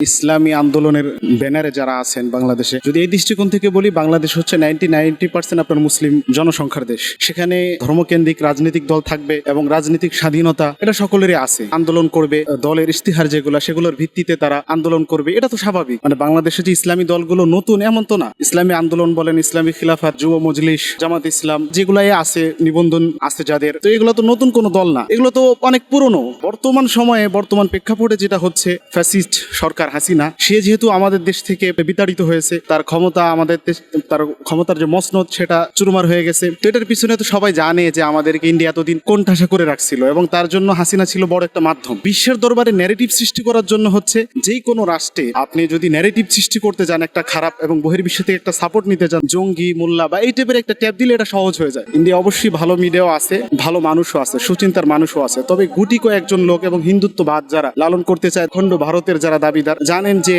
ইসলামী আন্দোলনের ব্যানারে যারা আছেন বাংলাদেশে, যদি এই দৃষ্টিকোণ থেকে বলি, বাংলাদেশ হচ্ছে নাইনটি নাইনটি পার্সেন্ট আপনার মুসলিম জনসংখ্যার দেশ। সেখানে ধর্মকেন্দ্রিক রাজনৈতিক দল থাকবে এবং রাজনৈতিক স্বাধীনতা এটা সকলেরই আছে। আন্দোলন করবে দলের ইস্তিহার যেগুলো, সেগুলোর ভিত্তিতে তারা আন্দোলন করবে, এটা তো স্বাভাবিক। মানে বাংলাদেশে যে ইসলামী দলগুলো নতুন, এমন তো না। ইসলামী আন্দোলন বলেন ইসলামী খিলাফাত, যুব মজলিস, জামাত ইসলাম, যেগুলাই আছে, নিবন্ধন আছে যাদের। তো এগুলো তো নতুন কোনো দল না। এগুলো তো অনেক পুরনো। বর্তমান সময়ে, বর্তমান প্রেক্ষাপটে যেটা হচ্ছে, ফ্যাসিস্ট সরকার হাসিনা, সে যেহেতু আমাদের দেশ থেকে বিতাড়িত হয়েছে, তার ক্ষমতা আমাদের দেশ, তার ক্ষমতার যে মসনদ, সেটা চুরমার হয়ে গেছে। তো এটার পিছনে তো সবাই জানে যে আমাদেরকে ইন্ডিয়া এতদিন কোণঠাসা করে রাখছিল এবং তার জন্য হাসিনা ছিল বড় একটা মাধ্যম। বিশ্বের দরবারে ন্যারেটিভ সৃষ্টি করার জন্য হচ্ছে যেই কোনো রাষ্ট্রে আপনি যদি ন্যারেটিভ সৃষ্টি করতে যান একটা খারাপ এবং বহির্বিশ্ব থেকে একটা সাপোর্ট নিতে যান, জঙ্গি, মোল্লা বা এই টাইপের একটা ট্যাপ দিলে এটা সহজ হয়ে যায়। ইন্ডিয়া অবশ্যই ভালো মিডিয়াও আছে, ভালো মানুষও আছে, সুচিন্তার মানুষও আছে। তবে গুটি কয়েকজন লোক এবং হিন্দুত্ববাদ যারা লালন করতে চায়, খণ্ড ভারতের যারা দাবিদার জানেন যে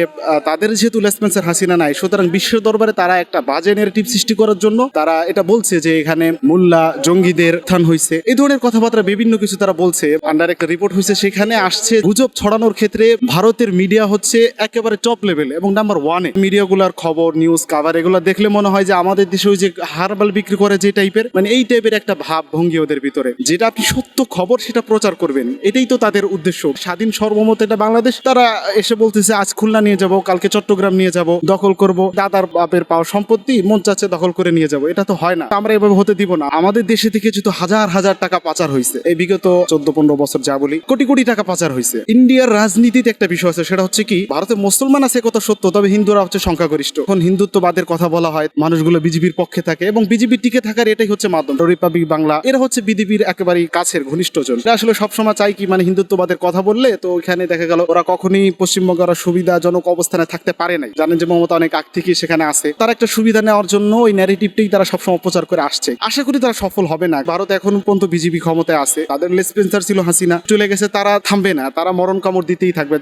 তাদের যেহেতু লেসপেন্সার হাসিনা নাই, সুতরাং বিশ্ব দরবারে তারা একটা বাজে নেগেটিভ সৃষ্টি করার জন্য তারা এটা বলছে যে, এখানে মোল্লা জঙ্গিদের স্থান হয়েছে এই ধরনের কথাবার্তা বিভিন্ন কিছু তারা বলছে। আন্ডার একটা রিপোর্ট হয়েছে সেখানে আসছে গুজব ছড়ানোর ক্ষেত্রে ভারতের মিডিয়া হচ্ছে একেবারে টপ লেভেল এবং নাম্বার ওয়ানে মিডিয়াগুলোর খবর নিউজ কাভার এগুলো দেখলে মনে হয় যে, আমাদের দেশে ওই যে হারবাল বিক্রি করে যে টাইপের মানে এই টাইপের একটা ভাব ভঙ্গি ওদের ভিতরে। যেটা আপনি সত্য খবর সেটা প্রচার করবেন, এটাই তো তাদের উদ্দেশ্য। স্বাধীন সর্বমত এটা বাংলাদেশ, তারা এসে বলতেছে আজ খুলনা নিয়ে যাব, কালকে চট্টগ্রাম নিয়ে যাব, দখল করব। দাদার বাপের পাওয়া সম্পত্তি মন চাচ্ছে দখল করে নিয়ে যাব। এটা তো হয় না। আমরা এভাবে হতে দিব না। আমাদের দেশে থেকে যেহেতু হাজার হাজার টাকা পাচার হয়েছে, এই বিগত চোদ্দ পনেরো বছর যা বলি, কোটি কোটি টাকা পাচার হয়েছে। ইন্ডিয়ার রাজনীতিতে একটা বিষয় আছে, সেটা হচ্ছে কি, ভারতে মুসলমান আছে কথা সত্য, তবে হিন্দুরা হচ্ছে সংখ্যাগরিষ্ঠ। এখন হিন্দুত্ববাদের কথা বলা হয়, মানুষগুলো বিজেপির পক্ষে থাকে এবং বিজেপি টিকে থাকার এটাই হচ্ছে মাধ্যম। রিপাবলিক বাংলা, এরা হচ্ছে বিজেপির একেবারেই কাছের ঘনিষ্ঠজন এরা আসলে সবসময় চাই কি মানে হিন্দুত্ববাদের কথা বললে তো ওইখানে দেখা গেল, ওরা কখনই পশ্চিমবঙ্গ সুবিধাজনক অবস্থানে থাকতে পারে নাই। জানেন যে মমতা অনেক আগ থেকেই সেখানে আছে। তারা একটা সুবিধা নেওয়ার জন্য ওই ন্যারেটিভটাই তারা সবসময় অপচার করে আসছে। আশা করি তারা সফল হবে না। ভারত এখন পর্যন্ত বিজেপি ক্ষমতায় আছে। তাদের লেসপেন্সার ছিল হাসিনা। চলে গেছে তারা থামবে না। তারা মরণ কামড় দিতেই থাকবে।